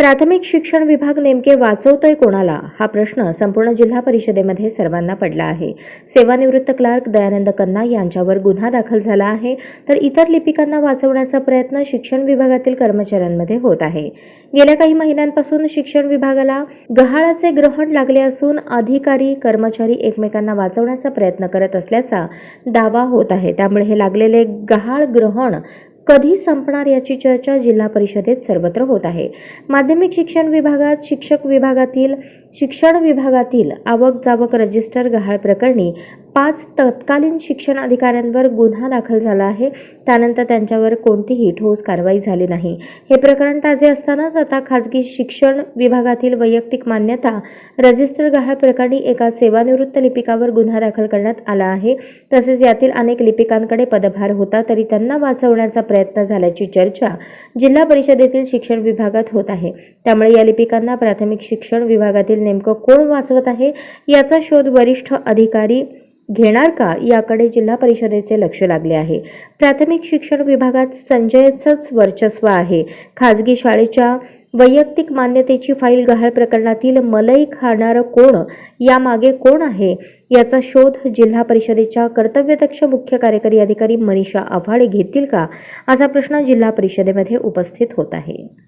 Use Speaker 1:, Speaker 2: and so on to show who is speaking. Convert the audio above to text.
Speaker 1: प्राथमिक शिक्षण विभाग नेमके वाचवतोय कोणाला? हा प्रश्न संपूर्ण जिल्हा परिषदेमध्ये सर्वांना पडला आहे. सेवानिवृत्त क्लार्क दयानंद कन्ना यांच्यावर गुन्हा दाखल झाला आहे. तर इतर लिपिकांना वाचवण्याचा प्रयत्न शिक्षण विभागातील कर्मचाऱ्यांमध्ये होत आहे. गेल्या काही महिन्यांपासून शिक्षण विभागाला गहाळाचे ग्रहण लागले असून अधिकारी कर्मचारी एकमेकांना वाचवण्याचा प्रयत्न करत असल्याचा दावा होत आहे. त्यामुळे हे लागलेले गहाळ ग्रहण कधी संपणार याची चर्चा जिल्हा परिषदेत सर्वत्र होत आहे. माध्यमिक शिक्षण विभागात शिक्षक विभागातील शिक्षण विभागातील आवक जावक रजिस्टर गहाळ प्रकरणी पाच तत्कालीन शिक्षण अधिकाऱ्यांवर गुन्हा दाखल झाला आहे. त्यानंतर त्यांच्यावर कोणतीही ठोस कारवाई झाली नाही. हे प्रकरण ताजे असतानाच आता खाजगी शिक्षण विभागातील वैयक्तिक मान्यता रजिस्टर गहाळ प्रकरणी एका सेवानिवृत्त लिपिकावर गुन्हा दाखल करण्यात आला आहे. तसेच यातील अनेक लिपिकांकडे पदभार होता तरी त्यांना वाचवण्याचा प्रयत्न झाल्याची चर्चा जिल्हा परिषदेतील शिक्षण विभागात होत आहे. त्यामुळे या लिपिकांना प्राथमिक शिक्षण विभागातील नेमकं कोण वाचवत आहे याचा शोध वरिष्ठ अधिकारी घेणार का? याकडे जिल्हा परिषदेचे लक्ष लागले आहे. प्राथमिक शिक्षण विभागात संजयचंच वर्चस्व आहे. खाजगी शाळेच्या वैयक्तिक मान्यतेची फाईल गहाळ प्रकरणातील मलई खाणारं कोण? यामागे कोण आहे? याचा शोध जिल्हा परिषदेच्या कर्तव्यदक्ष मुख्य कार्यकारी अधिकारी मनीषा आव्हाडे घेतील का? असा प्रश्न जिल्हा परिषदेमध्ये उपस्थित होत आहे.